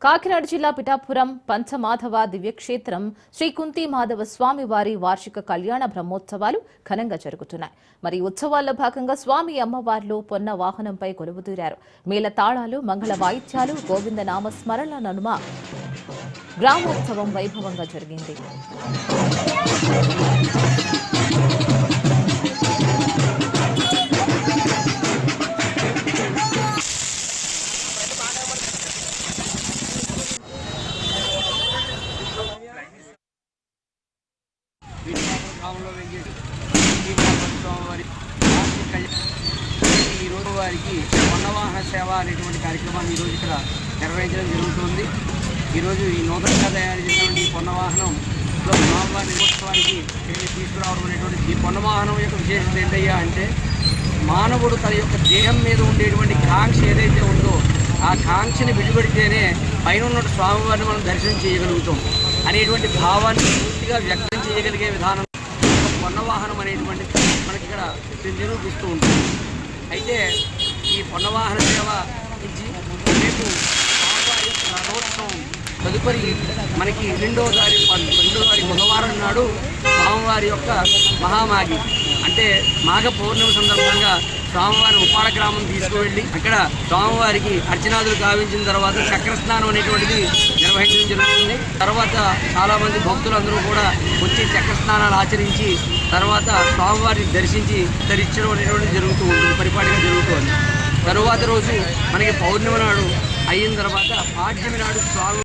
కాకినాడ జిల్లా పిఠాపురం పంచమాధవ దివ్యక్షేత్రం శ్రీ కుంతి మాధవ స్వామి వారి వార్షిక కళ్యాణ బ్రహ్మోత్సవాలు ఘనంగా జరుగుతున్నాయి. మరి ఉత్సవాల్లో భాగంగా స్వామి అమ్మవార్లు పొన్న వాహనంపై కొలువుదీరారు. మేళ తాళాలు మంగళ వాయిద్యాలు గోవింద నామ స్మరణ ననుమ గ్రామోత్సవం వైభవంగా జరిగింది. గ్రామంలో వెంకటేశ్వర శ్రీనివాస వారి ఈ రోజు వారికి వన్నవాహన సేవ అనేటువంటి కార్యక్రమాన్ని ఈరోజు ఇక్కడ నిర్వహించడం జరుగుతుంది. ఈరోజు ఈ నూతనంగా తయారు చేసినటువంటి ఈ పొన్నవాహనంలో స్వామివారి ఉత్సవానికి తీసుకురావడం అనేటువంటి ఈ పొన్నవాహనం యొక్క విశేషత ఏంటయ్యా అంటే మానవుడు తన యొక్క దేహం మీద ఉండేటువంటి కాంక్ష ఏదైతే ఉందో ఆ కాంక్షని విడిపెడితేనే పైన ఉన్న స్వామివారిని మనం దర్శనం చేయగలుగుతాం అనేటువంటి భావాన్ని పూర్తిగా వ్యక్తం చేయగలిగే విధానం పొన్నవాహనం అనేటువంటి మనకి ఇక్కడ నిరూపిస్తూ ఉంటుంది. అయితే ఈ పొన్నవాహన సేవ ఇచ్చి రేపు యొక్క రథోత్సవం తదుపరి మనకి రెండవ తారీఖు రెండవ తారీఖు బుధవారం నాడు స్వామివారి యొక్క మహామాగి అంటే మాఘ పౌర్ణమి సందర్భంగా స్వామివారి ఉపాడ గ్రామం తీసుకువెళ్ళి అక్కడ స్వామివారికి అర్చనాదులు కావించిన తర్వాత చక్ర స్నానం అనేటువంటిది నిర్వహించడం జరుగుతుంది. తర్వాత చాలా మంది భక్తులందరూ కూడా వచ్చి చక్ర స్నానాలు ఆచరించి తర్వాత స్వామివారిని దర్శించి ధరించడం అనేటువంటిది జరుగుతూ ఉంటుంది పరిపాటిగా జరుగుతుంది తరువాత రోజు మనకి పౌర్ణమి నాడు అయిన తర్వాత పాడ్యమి నాడు స్వామి